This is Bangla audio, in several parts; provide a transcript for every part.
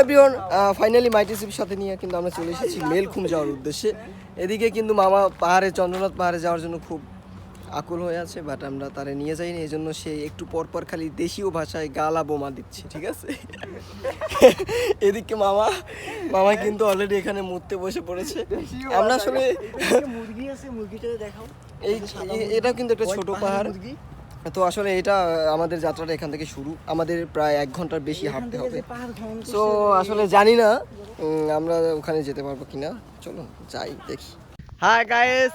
এভরিওয়ান ফাইনালি মাইটিসির সাথে নিয়ে কিন্তু আমরা চলে এসেছি মেলখুম যাওয়ার উদ্দেশ্যে। এদিকে কিন্তু মামা পাহাড়ে চন্দ্রনাথ পাহাড়ে যাওয়ার জন্য খুব আকুল হয়ে আছে বাট আমরা তারে নিয়ে যাইনি এই জন্য সে একটু পর পর খালি দেশীয় ভাষায় গালা বোমা দিচ্ছে ঠিক আছে? এদিকে মামা মামা কিন্তু অলরেডি এখানে মরতে বসে পড়েছে। আমরা আসলে মুরগি আছে মুরগিটা দেখাও। এই এটা কিন্তু একটা ছোট পাহাড়। তো আসলে এটা আমাদের যাত্রাটা এখান থেকে শুরু। আমাদের প্রায় এক ঘণ্টার বেশি হাঁটতে হবে। সো আসলে জানি না আমরা ওখানে যেতে পারব কিনা। চলো যাই দেখি। হাই গাইস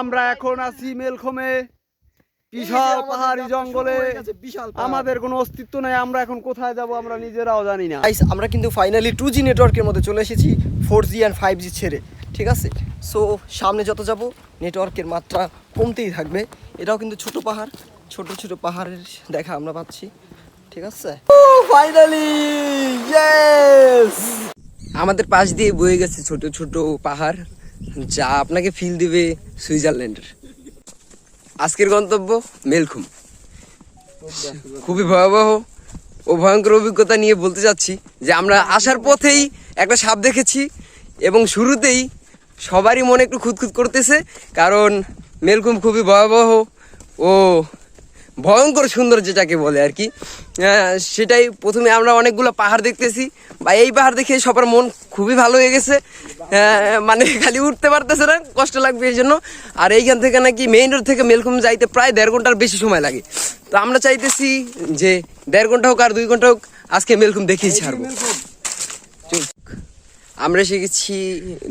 আমরা এখন আছি মেলখমে বিশাল পাহাড়ি জঙ্গলে। বিশাল আমাদের কোনো অস্তিত্ব নাই আমরা এখন কোথায় যাব আমরা নিজেরাও জানি না। আমরা কিন্তু ফাইনালি টু জি নেটওয়ার্কের মধ্যে চলে এসেছি four G and five G ছেড়ে। ঠিক আছে? সো সামনে যত যাব নেটওয়ার্কের মাত্রা কমতেই থাকবে। এটাও কিন্তু ছোট পাহাড়, ছোট ছোট পাহাড়ের দেখা আমরা পাচ্ছি। ঠিক আছে? ফাইনালি আমাদের পাশ দিয়ে বয়ে গেছে ছোট ছোট পাহাড়, যা আপনাকে ফিল দিবে সুইজারল্যান্ডের। আজকের গন্তব্য মেলখুম। খুবই ভয়াবহ ও ভয়ঙ্কর অভিজ্ঞতা নিয়ে বলতে যাচ্ছি যে আমরা আসার পথেই একটা সাপ দেখেছি এবং শুরুতেই সবারই মনে একটু খুঁতখুত করতেছে কারণ মেলকুম খুবই ভয়াবহ ও ভয়ঙ্কর সুন্দর যেটাকে বলে আর কি। আহ, সেটাই প্রথমে আমরা অনেকগুলো পাহাড় দেখতেছি বা এই পাহাড় দেখে সবার মন খুবই ভালো হয়ে গেছে। আহ, মানে খালি উঠতে পারতেছে না কষ্ট লাগবে এই জন্য। আর এইখান থেকে নাকি মেইন রোড থেকে মেলকুম যাইতে প্রায় দেড় ঘণ্টার বেশি সময় লাগে। তো আমরা চাইতেছি যে দেড় ঘণ্টা হোক আর দুই ঘণ্টা হোক আজকে মেলকুম দেখেই ছাড়বো। চুপ। আমরা এসে গেছি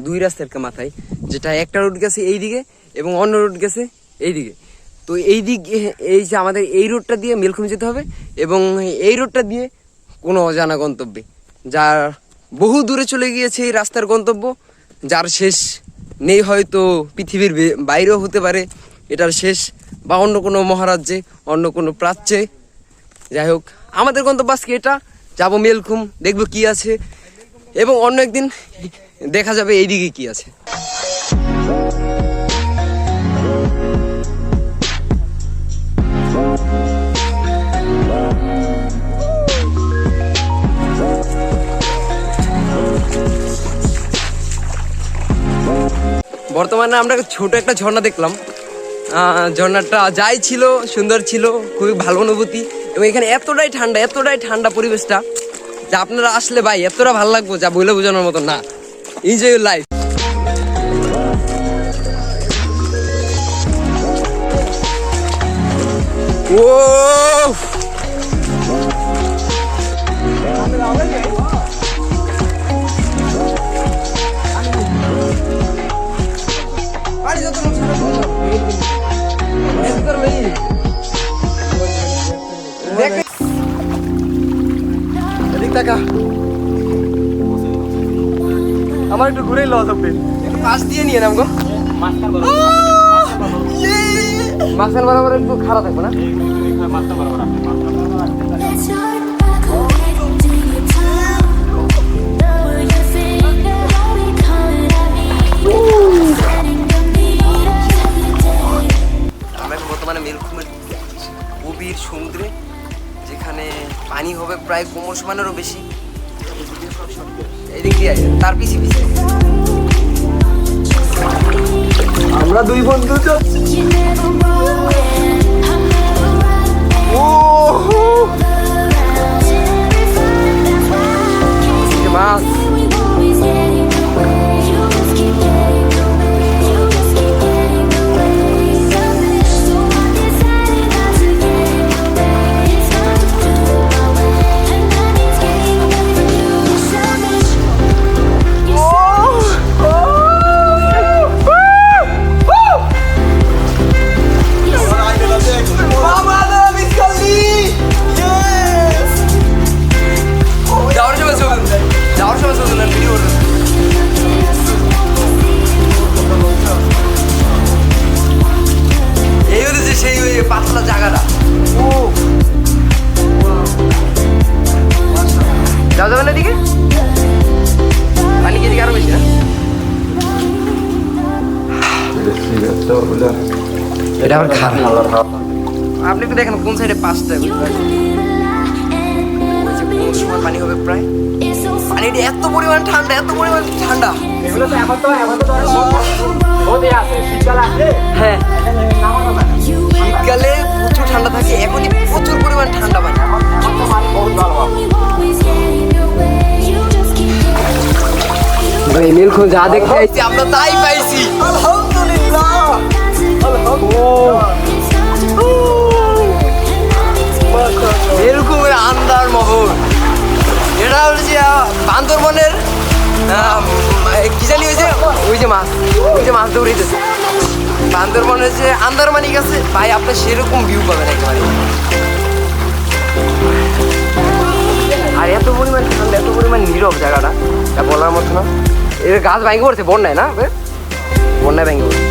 দুই রাস্তার মাথায়, যেটা একটা রুট গেছে এই দিকে এবং অন্য রুট গেছে এই দিকে তো এই দিক, এই যে আমাদের এই রোডটা দিয়ে মেলখুম যেতে হবে এবং এই রোডটা দিয়ে কোনো অজানা গন্তব্যে। যার বহু দূরে চলে গিয়েছে এই রাস্তার গন্তব্য, যার শেষ নেই হয়তো পৃথিবীর বাইরেও হতে পারে, এটার শেষ বা অন্য কোনো মহারাজ্যে, অন্য কোনো প্রাচ্যে। যাই হোক, আমাদের গন্তব্য আজকে এটা। যাব মেলখুম, দেখব কি আছে। এবং অন্য একদিন দেখা যাবে এইদিকে কি আছে। বর্তমানে আমরা ছোট একটা ঝর্ণা দেখলাম। ঝর্ণাটা যাই ছিল, সুন্দর ছিল, খুবই ভালো অনুভূতি এবং এখানে এতটাই ঠান্ডা এতটাই ঠান্ডা পরিবেশটা। যা আপনারা আসলে ভাই, এতটা ভালো লাগবো যা বলে বোঝানোর মতো না। এনজয় ইউর লাইফ ও টাকা। আমার একটু ঘুরেই লস হবে পাশ দিয়ে নিয়ে নাম গো। মাঝখান বরাবর একটু খারাপ থাকবে না? Let's পানি হবে প্রায় কোমর সমানেরও বেশি। এদিক দিয়ে তার পিছিয়ে পিছিয়ে আমরা দুই বন্ধু তো You এটা আবার খারাপ। আপনি একটু দেখেন কোন সাইডে পাঁচটা কোন সময় পানি হবে প্রায়? পরিমাণ ঠান্ডা এত পরিমাণ ঠান্ডা। এগুলো তো এখন তো এখন তো রোদে আছে শীতকাল হ্যাঁ। প্রচুর ঠান্ডা থাকে এখনই প্রচুর পরিমাণ ঠান্ডা পানি। ভাই মিলখুন যা দেখতে আমরা তাই পাইছি। আলহামদুলিল্লাহ। এরকমের আন্দার মহল। এটা হচ্ছে আহ, বান্দরবনের কি জানি হয়েছে ওই যে মাছ ওই যে মাছ দৌড়িতেছে বান্দরবনের যে আন্দারমানিক আছে ভাই আপনার সেরকম ভিউ পাবেন একেবারে। আর এত পরিমাণ ঠান্ডা এত পরিমাণ নীরব জায়গাটা বলার মতো না। এর গাছ ভাঙে পড়ছে বন্যায় না? বন্যায় ভেঙে পড়ছে।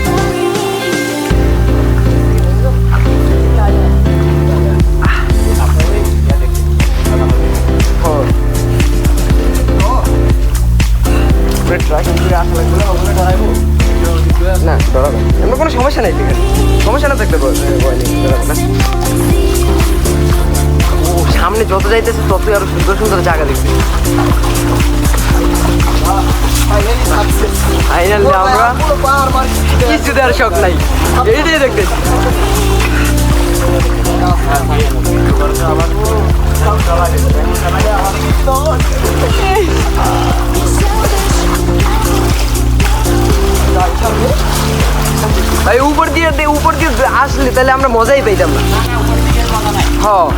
কিছু দেওয়ার শখ নাই। এইটাই দেখতেছি ভাই, উপর দিয়ে উপর দিয়ে আসলে তাহলে আমরা মজাই পাইতাম না। হ্যাঁ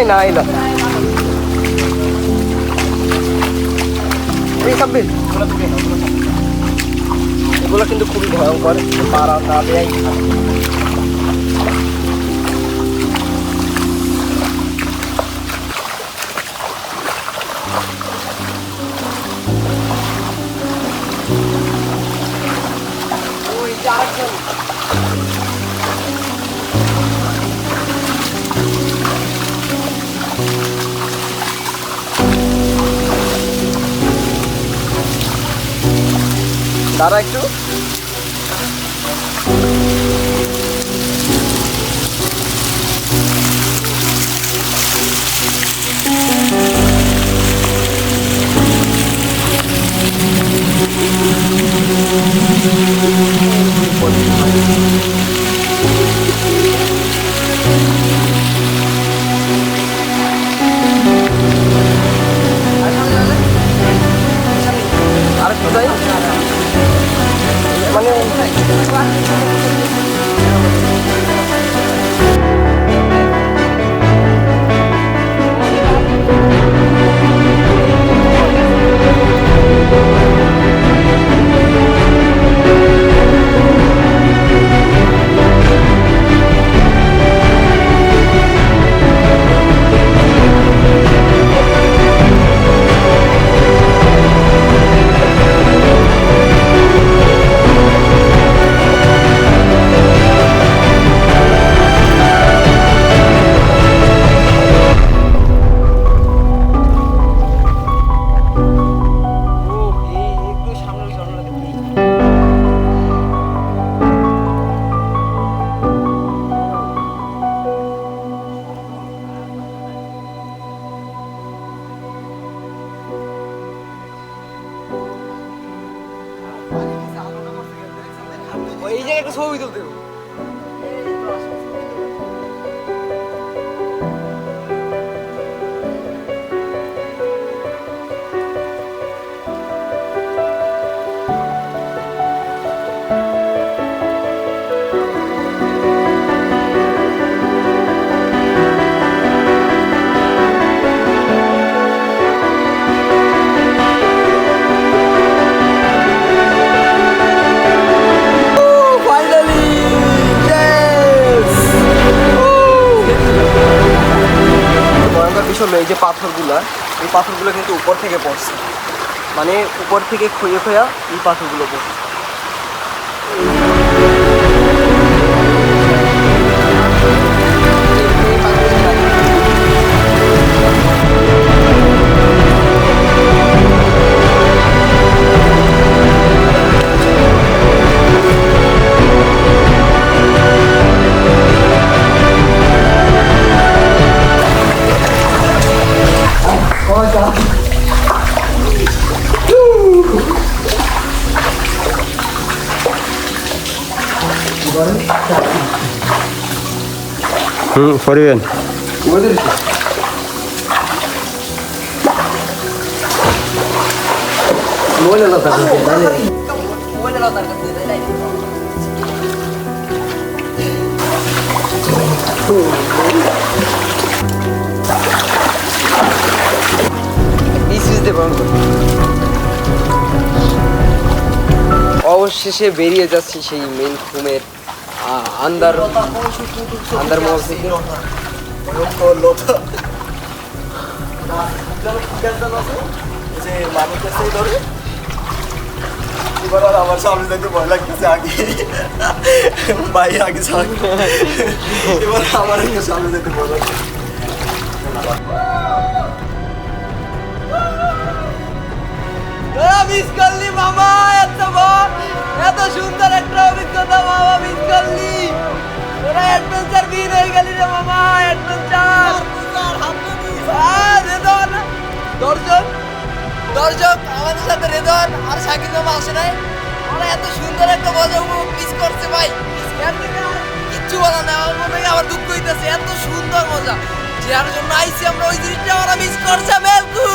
আয়া যদি এই জায়গায় না এলাম এই সাব্বির এগুলো কিন্তু খুবই ভয়ঙ্কর পাড়া না একটু Thank একটু। হলো এই যে পাথরগুলো, এই পাথরগুলো কিন্তু উপর থেকে পড়ছে। মানে উপর থেকে খুঁয়ে খুঁয়া এই পাথরগুলো পড়ছে। হুম বন্ধ অবশেষে বেরিয়ে যাচ্ছি সেই মেন ঘুমের আন্দার মহল থেকে। যে মানুষের সেই ধরে এবার আমার সামনে দেখতে ভয় লাগতেছে আগে ভাই আগে যাক এবার আমার সামনে দেখতে ভয় লাগছে মিস করলি মামা এত এত সুন্দর একটা অভিজ্ঞতা মামা মিস করলি। তোরা অ্যাডভেঞ্চার বিন হয়ে গেলি রে মামা অ্যাডভেঞ্চার দর্শক দর্শক আমাদের সাথে রেদন আর শাকিব মামা আসে নাই। ওরা এত সুন্দর একটা মজা মিস করছে ভাই। কিচ্ছু বলা না আমার মনে হয় আমার দুঃখ হইতেছে এত সুন্দর মজা। যার জন্য আইসি আমরা ওই জিনিসটা ওরা মিস করছে মেলকু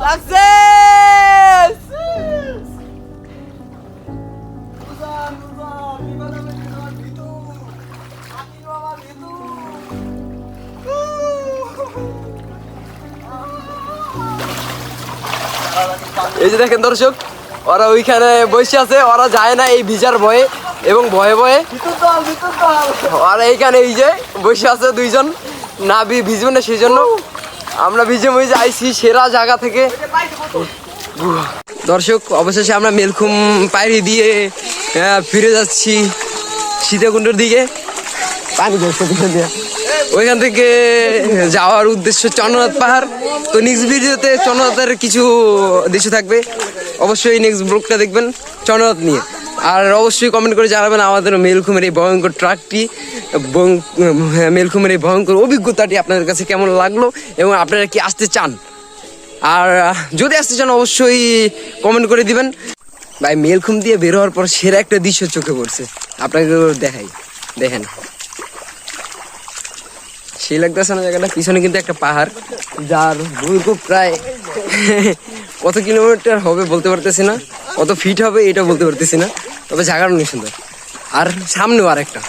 সাকসেস এই যে দেখেন দর্শক ওরা ওইখানে বসে আছে ওরা যায় না এই ভিজার ভয়ে এবং ভয়ে ভয়ে। ওরা এইখানে এই যে বসে আছে দুইজন না ভিজবে না সেই জন্য। আমরা ভিজে মজে আইছি সেরা জায়গা থেকে। দর্শক অবশেষে আমরা মেলখুম পাড়ি দিয়ে ফিরে যাচ্ছি সীতাকুণ্ডের দিকে। পানি। ওইখান থেকে যাওয়ার উদ্দেশ্য চন্দ্রনাথ পাহাড়। তো নেক্সট ভিডিওতে চন্দ্রনাথের কিছু দৃশ্য থাকবে। অবশ্যই নেক্সট ব্লগটা দেখবেন চন্দ্রনাথ নিয়ে। আর অবশ্যই কমেন্ট করে জানাবেন আমাদের মেলখুমের এই ভয়ঙ্কর ট্রাকটি। মেলখুমের এই ভয়ঙ্কর অভিজ্ঞতাটি আপনাদের কাছে কেমন লাগল এবং আপনারা কি আসতে চান? আর, যদি আসতে চান অবশ্যই কমেন্ট করে দিবেন। ভাই, মেলখুম দিয়ে বের হওয়ার পর সেরা একটা দৃশ্য চোখে পড়ছে। আপনাকে দেখাই, দেখেন। সেই লাগতেছে না জায়গাটা, পিছনে কিন্তু একটা পাহাড়, যার দৈর্ঘ্য প্রায় কত কিলোমিটার হবে বলতে পারতেছি না। কত ফিট হবে এটা বলতে পারতেছি না। তবে জায়গাটা অনেক সুন্দর। আর সামনেও আর একটা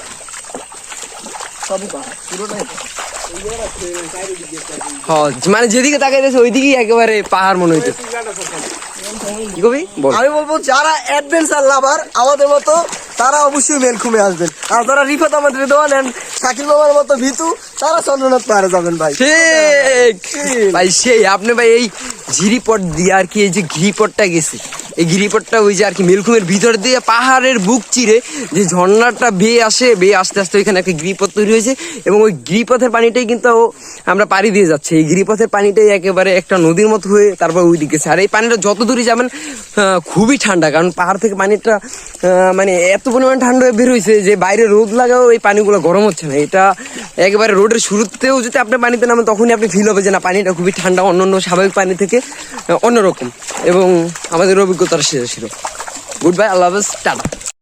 হ্যাঁ মানে যেদিকে তাকাই দিয়েছে ওইদিকেই একেবারে পাহাড় মনে হইতে কি কবি? আমি বলব যারা অ্যাডভেঞ্চার লাভার আমাদের মতো তারা অবশ্যই মেলখুমে আসবেন। আর যারা রিফাত আমাদের দেওয়ান অ্যান্ড শাকিল বাবার মতো ভিতু তারা চন্দ্রনাথ পাহাড়ে যাবেন ভাই। ঠিক। ভাই সেই আপনি ভাই এই ঝিরিপট দিয়ে আর কি এই যে গিরিপটটা গেছে এই গিরিপটটা ওই যে আর কি মেলখুমের ভিতর দিয়ে পাহাড়ের বুক চিরে যে ঝর্ণাটা বেয়ে আসে বেয়ে আস্তে আস্তে ওইখানে একটা গিরিপথ তৈরি হয়েছে এবং ওই গিরিপথের পানিটাই কিন্তু আমরা পাড়ি দিয়ে যাচ্ছে। এই গিরিপথের পানিটাই একেবারে একটা নদীর মতো হয়ে তারপর ওই দিকে আর এই পানিটা যত দূরে যাবেন খুবই ঠান্ডা কারণ পাহাড় থেকে পানিটা মানে এত পরিমাণ ঠান্ডা হয়ে বের হয়েছে যে বাইরে রোদ লাগাও এই পানিগুলো গরম হচ্ছে না। এটা একেবারে রোডের শুরুতেও যদি আপনি পানিতে নামেন, তখনই আপনি ফিল হবে যে না, পানিটা খুবই ঠান্ডা অন্য অন্য স্বাভাবিক পানি থেকে অন্যরকম। এবং আমাদের অভিজ্ঞতাটা শেষ ছিল গুড বাই আল্লাহ হাফেজ, টাটা।